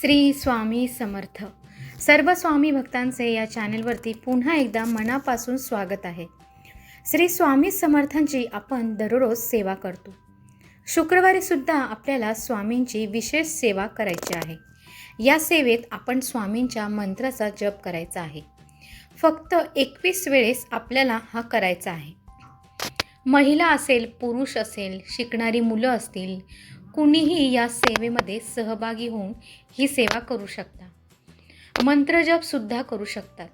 श्री स्वामी समर्थ. सर्व स्वामी भक्तांचे या चॅनेलवरती पुन्हा एकदा मनापासून स्वागत आहे. श्री स्वामी समर्थांची आपण दररोज सेवा करतो. शुक्रवारी सुद्धा आपल्याला स्वामींची विशेष सेवा करायची आहे. या सेवेत आपण स्वामींच्या मंत्राचा जप करायचा आहे. फक्त एकवीस वेळेस आपल्याला हा करायचा आहे. महिला असेल पुरुष असेल शिकणारी मुलं असतील कुणीही या सेवेमध्ये सहभागी होऊन ही सेवा करू शकता. मंत्रजपसुद्धा करू शकतात.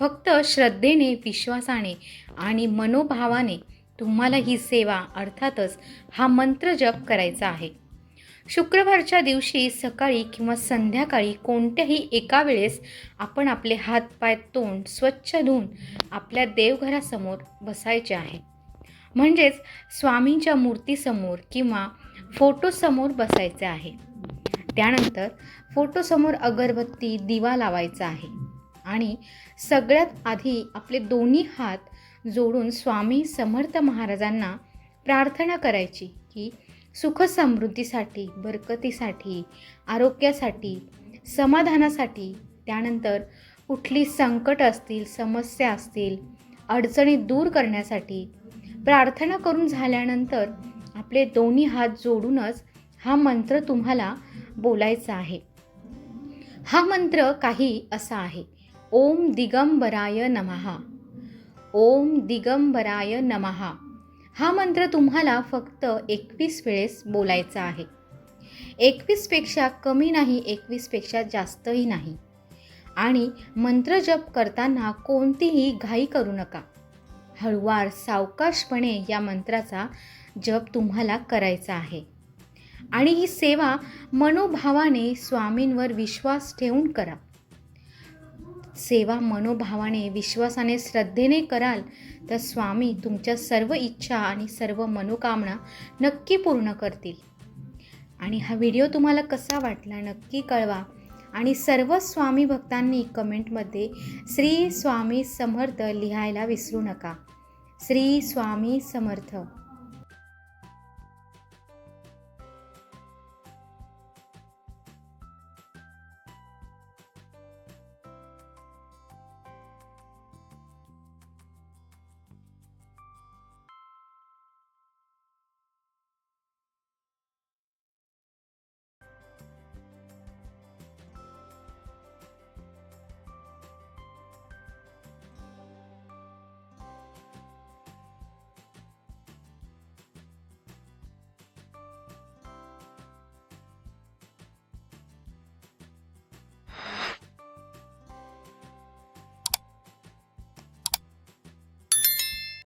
फक्त श्रद्धेने विश्वासाने आणि मनोभावाने तुम्हाला ही सेवा अर्थातच हा मंत्रजप करायचा आहे. शुक्रवारच्या दिवशी सकाळी किंवा संध्याकाळी कोणत्याही एका वेळेस आपण आपले हातपाय तोंड स्वच्छ धुवून आपल्या देवघरासमोर बसायचे आहे. म्हणजेच स्वामींच्या मूर्तीसमोर किंवा फोटोसमोर बसायचे आहे. त्यानंतर फोटोसमोर अगरबत्ती दिवा लावायचा आहे. आणि सगळ्यात आधी आपले दोन्ही हात जोडून स्वामी समर्थ महाराजांना प्रार्थना करायची की सुखसमृद्धीसाठी बरकतीसाठी आरोग्यासाठी समाधानासाठी त्यानंतर कुठली संकट असतील समस्या असतील अडचणी दूर करण्यासाठी प्रार्थना करून झाल्यानंतर आपले दोन्ही हात जोडूनच हा मंत्र तुम्हाला बोलायचा आहे. हा मंत्र काही असा आहे. ओम दिगंबराय नमहा ओम दिगंबराय नमहा हा मंत्र तुम्हाला फक्त एकवीस वेळेस बोलायचा आहे. एकवीसपेक्षा कमी नाही एकवीसपेक्षा जास्तही नाही. आणि मंत्र जप करताना कोणतीही घाई करू नका. हळुवार सावकाशपणे या मंत्राचा जप तुम्हाला करायचा आहे. आणि ही सेवा मनोभावाने स्वामींवर विश्वास ठेवून करा. सेवा मनोभावाने विश्वासाने श्रद्धेने कराल तर स्वामी तुमच्या सर्व इच्छा आणि सर्व मनोकामना नक्की पूर्ण करतील. आणि हा व्हिडिओ तुम्हाला कसा वाटला नक्की कळवा. आणि सर्व स्वामी भक्तांनी कमेंटमध्ये श्री स्वामी समर्थ लिहायला विसरू नका. श्री स्वामी समर्थ.